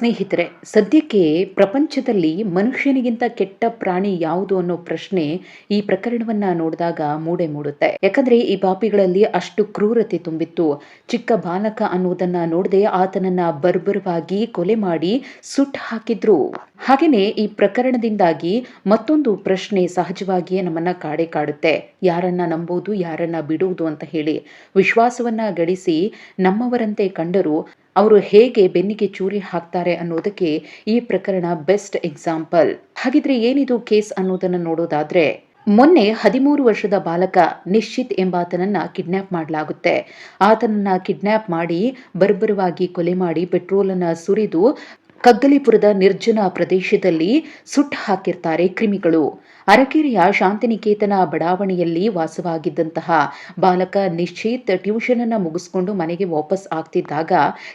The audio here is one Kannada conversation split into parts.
ಸ್ನೇಹಿತರೆ, ಸದ್ಯಕ್ಕೆ ಪ್ರಪಂಚದಲ್ಲಿ ಮನುಷ್ಯನಿಗಿಂತ ಕೆಟ್ಟ ಪ್ರಾಣಿ ಯಾವುದು ಅನ್ನೋ ಪ್ರಶ್ನೆ ಈ ಪ್ರಕರಣವನ್ನ ನೋಡಿದಾಗ ಮೂಡೆ ಮೂಡುತ್ತೆ. ಯಾಕಂದ್ರೆ ಈ ಪಾಪಿಗಳಲ್ಲಿ ಅಷ್ಟು ಕ್ರೂರತೆ ತುಂಬಿತ್ತು. ಚಿಕ್ಕ ಬಾಲಕ ಅನ್ನೋದನ್ನ ನೋಡದೆ ಆತನನ್ನ ಬರ್ಬರವಾಗಿ ಕೊಲೆ ಮಾಡಿ ಸುಟ್ಟು ಹಾಕಿದ್ರು. ಹಾಗೇನೆ ಈ ಪ್ರಕರಣದಿಂದಾಗಿ ಮತ್ತೊಂದು ಪ್ರಶ್ನೆ ಸಹಜವಾಗಿಯೇ ನಮ್ಮನ್ನ ಕಾಡೆ ಕಾಡುತ್ತೆ. ಯಾರನ್ನ ನಂಬೋದು, ಯಾರನ್ನ ಬಿಡುವುದು ಅಂತ ಹೇಳಿ ವಿಶ್ವಾಸವನ್ನ ಗಳಿಸಿ ನಮ್ಮವರಂತೆ ಕಂಡರೂ ಅವರು ಹೇಗೆ ಬೆನ್ನಿಗೆ ಚೂರಿ ಹಾಕ್ತಾರೆ ಅನ್ನೋದಕ್ಕೆ ಈ ಪ್ರಕರಣ ಬೆಸ್ಟ್ ಎಕ್ಸಾಂಪಲ್. ಹಾಗಿದ್ರೆ ಏನಿದು ಕೇಸ್ ಅನ್ನೋದನ್ನ ನೋಡೋದಾದ್ರೆ, ಮೊನ್ನೆ ಹದಿಮೂರು ವರ್ಷದ ಬಾಲಕ ನಿಶ್ಚಿತ್ ಎಂಬಾತನನ್ನ ಕಿಡ್ನಾಪ್ ಮಾಡಲಾಗುತ್ತೆ. ಆತನನ್ನ ಕಿಡ್ನಾಪ್ ಮಾಡಿ ಬರ್ಬರವಾಗಿ ಕೊಲೆ ಮಾಡಿ ಪೆಟ್ರೋಲ್ ಅನ್ನ ಸುರಿದು ಕಗ್ಗಲಿಪುರದ ನಿರ್ಜನ ಪ್ರದೇಶದಲ್ಲಿ ಸುಟ್ಟು ಹಾಕಿರ್ತಾರೆ ಕ್ರಿಮಿಗಳು. ಅರಕೆರೆಯ ಶಾಂತಿನಿಕೇತನ ಬಡಾವಣೆಯಲ್ಲಿ ವಾಸವಾಗಿದ್ದಂತಹ ಬಾಲಕ ನಿಶ್ಚಿತ್ ಟ್ಯೂಷನ್ ಅನ್ನು ಮುಗಿಸ್ಕೊಂಡು ಮನೆಗೆ ವಾಪಸ್ ಆಗ್ತಿದ್ದಾಗ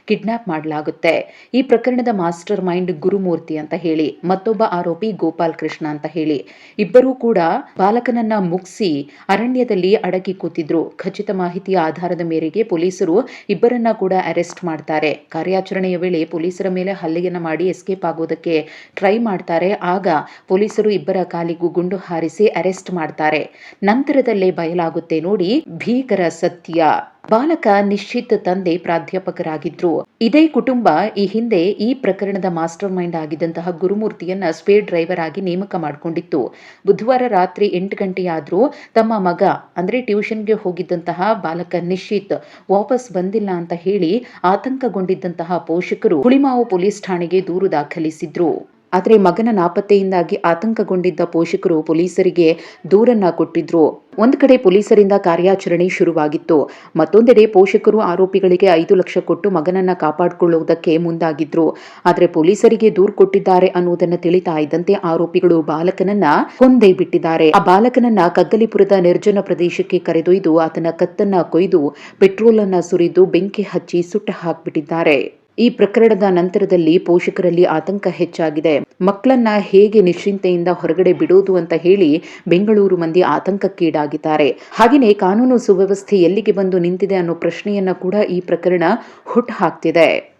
ಕಿಡ್ನಾಪ್ ಮಾಡಲಾಗುತ್ತೆ. ಈ ಪ್ರಕರಣದ ಮಾಸ್ಟರ್ ಮೈಂಡ್ ಗುರುಮೂರ್ತಿ ಅಂತ ಹೇಳಿ, ಮತ್ತೊಬ್ಬ ಆರೋಪಿ ಗೋಪಾಲ್ ಕೃಷ್ಣ ಅಂತ ಹೇಳಿ. ಇಬ್ಬರೂ ಕೂಡ ಬಾಲಕನನ್ನ ಮುಗಿಸಿ ಅರಣ್ಯದಲ್ಲಿ ಅಡಗಿ ಕೂತಿದ್ರು. ಖಚಿತ ಮಾಹಿತಿಯ ಆಧಾರದ ಮೇರೆಗೆ ಪೊಲೀಸರು ಇಬ್ಬರನ್ನ ಕೂಡ ಅರೆಸ್ಟ್ ಮಾಡ್ತಾರೆ. ಕಾರ್ಯಾಚರಣೆಯ ವೇಳೆ ಪೊಲೀಸರ ಮೇಲೆ ಹಲ್ಲೆಯನ್ನ ಮಾಡಿ ಎಸ್ಕೇಪ್ ಆಗೋದಕ್ಕೆ ಟ್ರೈ ಮಾಡ್ತಾರೆ. ಆಗ ಪೊಲೀಸರು ಇಬ್ಬರ ಕಾಲಿಗೂ ಗುಂಡು ಹಾರಿಸಿ ಅರೆಸ್ಟ್ ಮಾಡ್ತಾರೆ. ನಂತರದಲ್ಲೇ ಬಯಲಾಗುತ್ತೆ ನೋಡಿ ಭೀಕರ ಸತ್ಯ. ಬಾಲಕ ನಿಶ್ಚಿತ್ ತಂದೆ ಪ್ರಾಧ್ಯಾಪಕರಾಗಿದ್ರು. ಇದೇ ಕುಟುಂಬ ಈ ಹಿಂದೆ ಈ ಪ್ರಕರಣದ ಮಾಸ್ಟರ್ ಮೈಂಡ್ ಆಗಿದ್ದಂತಹ ಗುರುಮೂರ್ತಿಯನ್ನ ಸ್ಪೇಡ್ ಡ್ರೈವರ್ ಆಗಿ ನೇಮಕ ಮಾಡಿಕೊಂಡಿತ್ತು. ಬುಧವಾರ ರಾತ್ರಿ ಎಂಟು ಗಂಟೆಯಾದ್ರೂ ತಮ್ಮ ಮಗ, ಅಂದ್ರೆ ಟ್ಯೂಷನ್ಗೆ ಹೋಗಿದ್ದಂತಹ ಬಾಲಕ ನಿಶ್ಚಿತ್ ವಾಪಸ್ ಬಂದಿಲ್ಲ ಅಂತ ಹೇಳಿ ಆತಂಕಗೊಂಡಿದ್ದಂತಹ ಪೋಷಕರು ಹುಳಿಮಾವು ಪೊಲೀಸ್ ಠಾಣೆಗೆ ದೂರು ದಾಖಲಿಸಿದ್ರು. ಆದರೆ ಮಗನ ನಾಪತ್ತೆಯಿಂದಾಗಿ ಆತಂಕಗೊಂಡಿದ್ದ ಪೋಷಕರು ಪೊಲೀಸರಿಗೆ ದೂರನ್ನ ಕೊಟ್ಟಿದ್ರು. ಒಂದು ಕಡೆ ಪೊಲೀಸರಿಂದ ಕಾರ್ಯಾಚರಣೆ ಶುರುವಾಗಿತ್ತು. ಮತ್ತೊಂದೆಡೆ ಪೋಷಕರು ಆರೋಪಿಗಳಿಗೆ ಐದು ಲಕ್ಷ ಕೊಟ್ಟು ಮಗನನ್ನ ಕಾಪಾಡಿಕೊಳ್ಳುವುದಕ್ಕೆ ಮುಂದಾಗಿದ್ರು. ಆದರೆ ಪೊಲೀಸರಿಗೆ ದೂರು ಕೊಟ್ಟಿದ್ದಾರೆ ಅನ್ನುವುದನ್ನು ತಿಳಿತಾ ಇದ್ದಂತೆ ಆರೋಪಿಗಳು ಬಾಲಕನನ್ನ ಕೊಂದೇ ಬಿಟ್ಟಿದ್ದಾರೆ. ಆ ಬಾಲಕನನ್ನ ಕಗ್ಗಲಿಪುರದ ನಿರ್ಜನ ಪ್ರದೇಶಕ್ಕೆ ಕರೆದೊಯ್ದು ಆತನ ಕತ್ತನ್ನ ಕೊಯ್ದು ಪೆಟ್ರೋಲ್ ಅನ್ನ ಸುರಿದು ಬೆಂಕಿ ಹಚ್ಚಿ ಸುಟ್ಟು ಹಾಕ್ಬಿಟ್ಟಿದ್ದಾರೆ. ಈ ಪ್ರಕರಣದ ನಂತರದಲ್ಲಿ ಪೋಷಕರಲ್ಲಿ ಆತಂಕ ಹೆಚ್ಚಾಗಿದೆ. ಮಕ್ಕಳನ್ನ ಹೇಗೆ ನಿಶ್ಚಿಂತೆಯಿಂದ ಹೊರಗಡೆ ಬಿಡೋದು ಅಂತ ಹೇಳಿ ಬೆಂಗಳೂರು ಮಂದಿ ಆತಂಕಕ್ಕೀಡಾಗಿದ್ದಾರೆ. ಹಾಗೆಯೇ ಕಾನೂನು ಸುವ್ಯವಸ್ಥೆ ಎಲ್ಲಿಗೆ ಬಂದು ನಿಂತಿದೆ ಅನ್ನೋ ಪ್ರಶ್ನೆಯನ್ನ ಕೂಡ ಈ ಪ್ರಕರಣ ಹುಟ್ಟು ಹಾಕ್ತಿದೆ